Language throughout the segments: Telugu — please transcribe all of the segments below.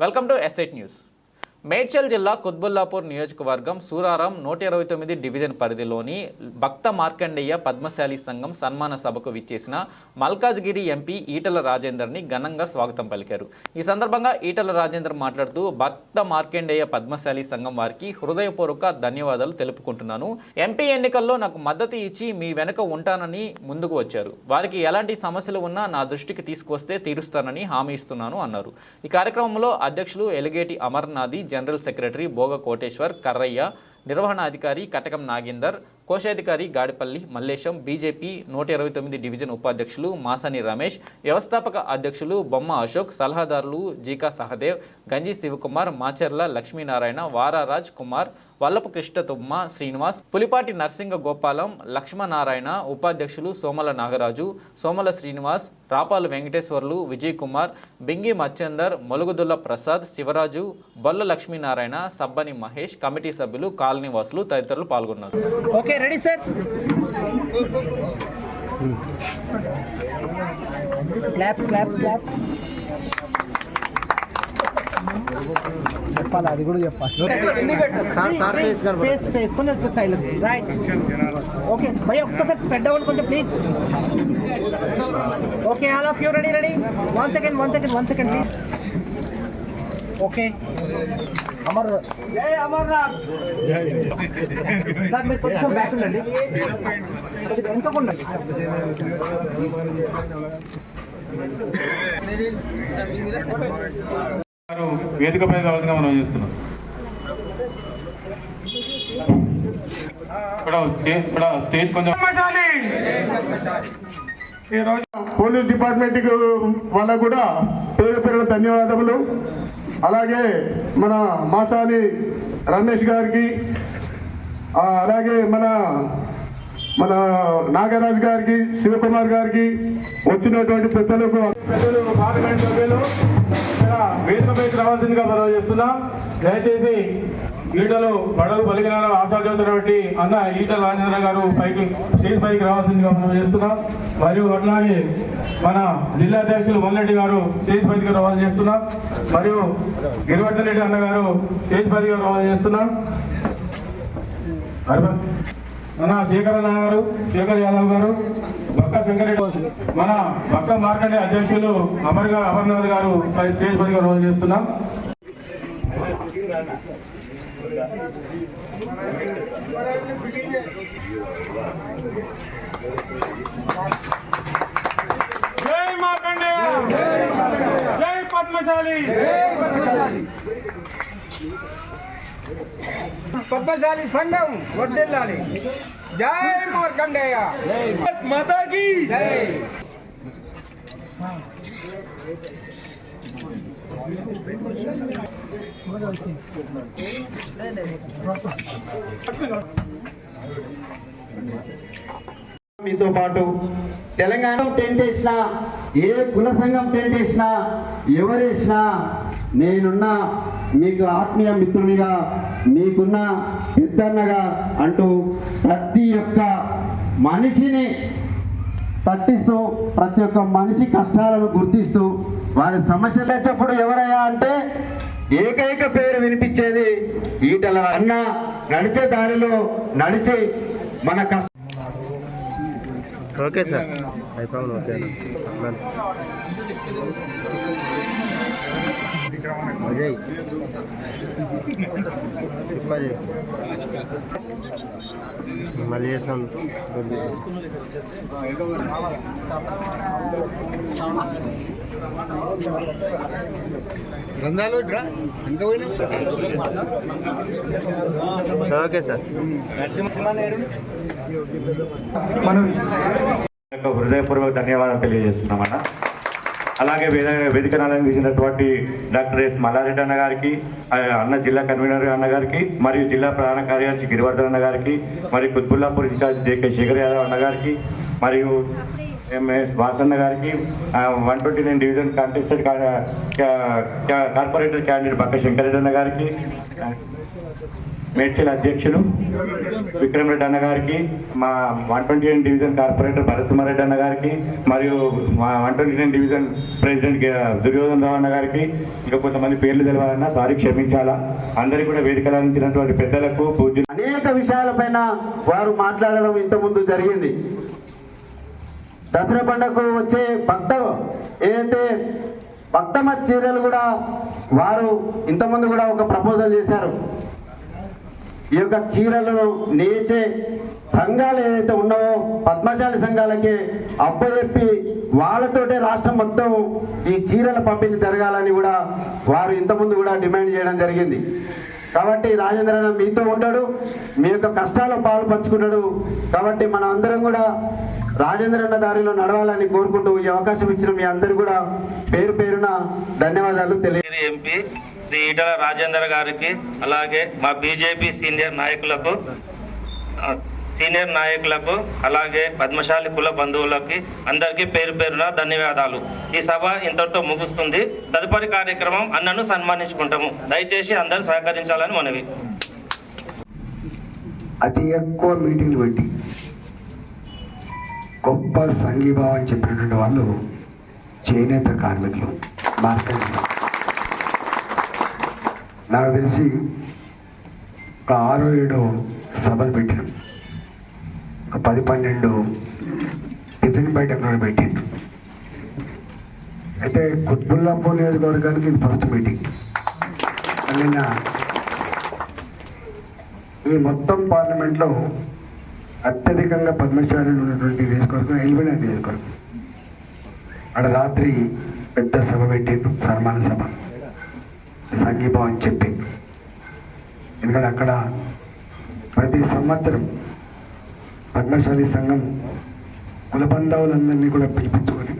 వెల్కమ్ టు ఎస్ఐట్ న్యూస్ మేడ్చల్ జిల్లా కుత్బుల్లాపూర్ నియోజకవర్గం సూరారం నూట ఇరవై తొమ్మిది డివిజన్ పరిధిలోని భక్త మార్కండేయ పద్మశాలి సంఘం సన్మాన సభకు విచ్చేసిన మల్కాజ్గిరి ఎంపీ ఈటల రాజేందర్ని ఘనంగా స్వాగతం పలికారు. ఈ సందర్భంగా ఈటల రాజేందర్ మాట్లాడుతూ భక్త మార్కండేయ పద్మశాలి సంఘం వారికి హృదయపూర్వక ధన్యవాదాలు తెలుపుకుంటున్నాను. ఎంపీ ఎన్నికల్లో నాకు మద్దతు ఇచ్చి మీ వెనుక ఉంటానని ముందుకు వచ్చారు. వారికి ఎలాంటి సమస్యలు ఉన్నా నా దృష్టికి తీసుకువస్తే తీరుస్తానని హామీ ఇస్తున్నాను అన్నారు. ఈ కార్యక్రమంలో అధ్యక్షులు ఎలిగేటి అమర్నాథి జనరల్ సెక్రటరీ భోగ కోటేశ్వర్ కర్రయ్య నిర్వహణాధికారి కటకం నాగేందర్ కోశాధికారి గాడిపల్లి మల్లేశం బీజేపీ నూట ఇరవై తొమ్మిది డివిజన్ ఉపాధ్యక్షులు మాసాని రమేష్ వ్యవస్థాపక అధ్యక్షులు బొమ్మ అశోక్ సలహాదారులు జీకా సహదేవ్ గంజి శివకుమార్ మాచర్ల లక్ష్మీనారాయణ వారారాజ్ కుమార్ వల్లపు కృష్ణ తుమ్మ శ్రీనివాస్ పులిపాటి నర్సింగ గోపాలం లక్ష్మనారాయణ ఉపాధ్యక్షులు సోమల నాగరాజు సోమల శ్రీనివాస్ రాపాలు వెంకటేశ్వర్లు విజయ్ కుమార్ బింగి మచ్చందర్ మొలుగుదుల్ల ప్రసాద్ శివరాజు బొల్ల లక్ష్మీనారాయణ సబ్బని మహేష్ కమిటీ సభ్యులు కాలనీ వాసులు తదితరులు పాల్గొన్నారు. Okay ready sir? Claps claps claps చెప్పాలి? అది కూడా చెప్పాలి రైట్ ఓకే భయ ఒక్కసారి స్ప్రెడ్ అవ్వండి కొంచెం please okay all of you ready ready one second one second one second please okay Amar జై అమర్నాథ్ సార్ మీరు కొంచెం బ్యాక్ ఉండండి. కొద్దిగా వెనుకకు ఉండండి. వేదికపై కావాల్సిందిగా మనం చేస్తున్నాం. ఇక్కడ స్టే- ఇక్కడ స్టేజ్ కొంచెం ఈరోజు పోలీస్ డిపార్ట్మెంట్ వాళ్ళకు కూడా పేరు పేరున ధన్యవాదములు. అలాగే మన మాసాని రమేష్ గారికి అలాగే మన మన నాగరాజ్ గారికి శివకుమార్ గారికి వచ్చినటువంటి పెద్దలకు పెద్దలు పార్లమెంట్ సభ్యులు ఇక్కడ వేదికపైకి రావాల్సిందిగా మనం చేస్తున్నాం. దయచేసి ఈటలు పడవ పలికిన ఆశాజ్యోతినటువంటి అన్న ఈటల రాజేంద్ర గారు పైకి స్టేజ్ పైకి రావాల్సిందిగా మనం చేస్తున్నాం. మరియు అట్లాగే మన జిల్లా అధ్యక్షులు మల్లెడ్డి గారు స్టేజ్ పైకి రవాణా చేస్తున్నాం. మరియు గిరివర్ధన్ రెడ్డి అన్న గారు స్టేజ్ పైకి రవాణా చేస్తున్నాం. మన శేఖర్ గారు శేఖర్ యాదవ్ గారు బక్క శంకరెడ్డి మన బక్క మార్కండే అధ్యక్షులు అమర్ గారు అమర్నాథ్ గారు పై స్టేజ్ పదిగా రోజు చేస్తున్నాం. జై మార్కండే జై పద్మశాలి! పద్మశాలి సంఘం వర్దిల్లాలి జై మార్కండేయ! మాతాకి! జై! మీతో పాటు తెలంగాణ టెంట్ వేసినా ఏ కుల సంఘం టెంట్ వేసినా ఎవరేసినా నేనున్న మీకు ఆత్మీయ మిత్రునిగా మీకున్న పెద్దన్నగా అంటూ ప్రతి ఒక్క మనిషిని పట్టిస్తూ ప్రతి ఒక్క మనిషి కష్టాలను గుర్తిస్తూ వారి సమస్యలు లేచప్పుడు ఎవరయ్యా అంటే ఏకైక పేరు వినిపించేది ఈటల అన్న నడిచే దారిలో నడిచి మన కష్ట ఓకే సార్. అయిపోయింది ఓకే అజయ్ అజయ్ మళ్ళీ చేసాను ఓకే సార్ మనం హృదయపూర్వక ధన్యవాదాలు తెలియజేస్తున్నామన్నా. అలాగే వేద వేదికను అలంకరించినటువంటి డాక్టర్ ఎస్ మల్లారెడ్డి అన్న గారికి అన్న జిల్లా కన్వీనర్ అన్న గారికి మరియు జిల్లా ప్రధాన కార్యదర్శి గిరివర్ధన్ అన్న గారికి మరియు కుత్బుల్లాపూర్ ఇన్ఛార్జ్ జేకే శేఖర్ యాదవ్ అన్న గారికి మరియు ఎంఎస్ వాసన్న గారికి one twenty nine division contested corporator candidate Bakka Shankarreddy అన్న గారికి మేడ్చల్ అధ్యక్షులు విక్రమ్ రెడ్డి అన్న గారికి మా one twenty nine division corporator Bharasimhareddy అన్న గారికి మరియు మా one twenty nine division president Duryodhan Rao అన్న గారికి ఇంకా కొంతమంది పేర్లు తెలవాలన్నా సారీ క్షమించాలా. అందరికీ కూడా వేదికలు అందించినటువంటి పెద్దలకు పూజ్యులు అనేక విషయాలపైన వారు మాట్లాడడం ఇంతకుముందు జరిగింది. దసరా పండుగకు వచ్చే భక్త ఏదైతే భక్తమ చీరలు కూడా వారు ఇంతకుముందు కూడా ఒక ప్రపోజల్ చేశారు. ఈ యొక్క చీరలను నేచే సంఘాలు ఏదైతే ఉన్నావో పద్మశాలి సంఘాలకి అప్పచెప్పి వాళ్ళతోటే రాష్ట్రం మొత్తం ఈ చీరల పంపిణీ జరగాలని కూడా వారు ఇంతకుముందు కూడా డిమాండ్ చేయడం జరిగింది. కాబట్టి రాజేంద్ర అన్న మీతో ఉంటాడు మీ యొక్క కష్టాల్లో పాలు పంచుకుంటాడు. కాబట్టి మనం అందరం కూడా రాజేంద్ర అన్న దారిలో నడవాలని కోరుకుంటూ ఈ అవకాశం ఇచ్చిన మీ అందరు కూడా పేరు పేరున ధన్యవాదాలు తెలియదు ఎంపీ శ్రీ ఈటల రాజేందర్ గారికి అలాగే మా బీజేపీ సీనియర్ నాయకులకు సీనియర్ నాయకులకు అలాగే పద్మశాలి కుల బంధువులకి అందరికీ పేరు పేరున ధన్యవాదాలు. ఈ సభ ఇంతటితో ముగుస్తుంది. తదుపరి కార్యక్రమం అన్నను సన్మానించుకుంటాము. దయచేసి అందరూ సహకరించాలని మనవి. అతి ఎక్కువ మీటింగ్లు పెట్టి గొప్ప సంఘీభావం చెప్పినటువంటి వాళ్ళు చేనేత కార్మికులు. మార్కెట్ నాకు తెలిసి ఒక ఆరు ఏడు సభలు పెట్టినాం ఒక పది పన్నెండు టిఫిన్ బయట కూడా పెట్టిండు అయితే కుత్బుల్లాపూర్ నియోజకవర్గానికి ఇది ఫస్ట్ మీటింగ్. నిన్న ఈ మొత్తం పార్లమెంట్లో అత్యధికంగా పద్మశాలీలు ఉన్నటువంటి నియోజకవర్గం ఎల్బినా నియోజకవర్గం. అక్కడ రాత్రి పెద్ద సభ పెట్టిండ్రు సన్మాన సభ. సంఘీభావం చెప్పి. ఎందుకంటే అక్కడ ప్రతి సంవత్సరం పద్మశాలి సంఘం కుల బంధువులందరినీ కూడా పిలిపించుకొని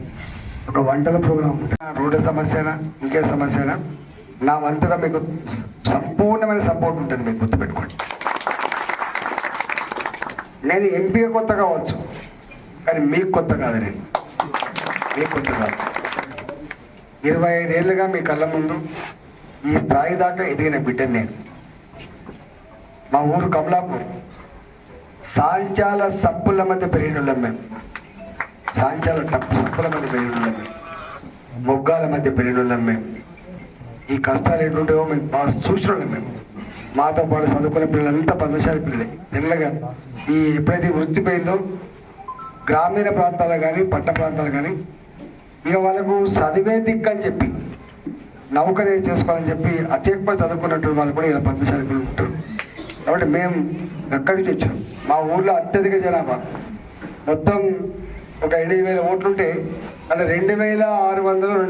ఒక వంటల ప్రోగ్రాం రోడ్డు సమస్యనా? ఇంకే సమస్యనా? నా వంతుగా మీకు సంపూర్ణమైన సపోర్ట్ ఉంటుంది మీకు గుర్తుపెట్టుకోండి. నేను ఎంపీగా కొత్త కావచ్చు కానీ మీకు కొత్త కాదు నేను. మీకు కొత్త కాదు. ఇరవై ఐదేళ్ళుగా మీ కళ్ళ ముందు ఈ స్థాయి దాకా ఎదిగిన బిడ్డను నేను. మా ఊరు కమలాపూర్. సాంచాల సప్పుల మధ్య పెరిగినోళ్ళం మేము. సాంచాల టప్పు సప్పుల మధ్య పెరిగినోళ్ళం మేము. మొగ్గాల మధ్య పెరిగినోళ్ళం మేము. ఈ కష్టాలు ఎటుంటాయో మేము బాగా చూసినోళ్ళం మేము. మాతో పాటు చదువుకునే పిల్లలంతా పద్మశాలి పిల్లలే. తెల్లగా. ఈ ఎప్పుడైతే వృత్తి పోయిందో గ్రామీణ ప్రాంతాలు కానీ పట్టణ ప్రాంతాలు కానీ ఇక వాళ్ళకు చదివే దిక్కు అని చెప్పి నౌకరీ చేసుకోవాలని చెప్పి అతి ఎక్కువ చదువుకున్నట్టు వాళ్ళు కూడా ఇలా పద్మశాలి పిల్లలు ఉంటారు. కాబట్టి మేము ఎక్కడి నుంచి వచ్చాం? మా ఊర్లో అత్యధిక జనాభా. మొత్తం ఒక ఎనిమిది వేల ఓట్లుంటే అంటే రెండు వేల ఆరు వందలు రెండు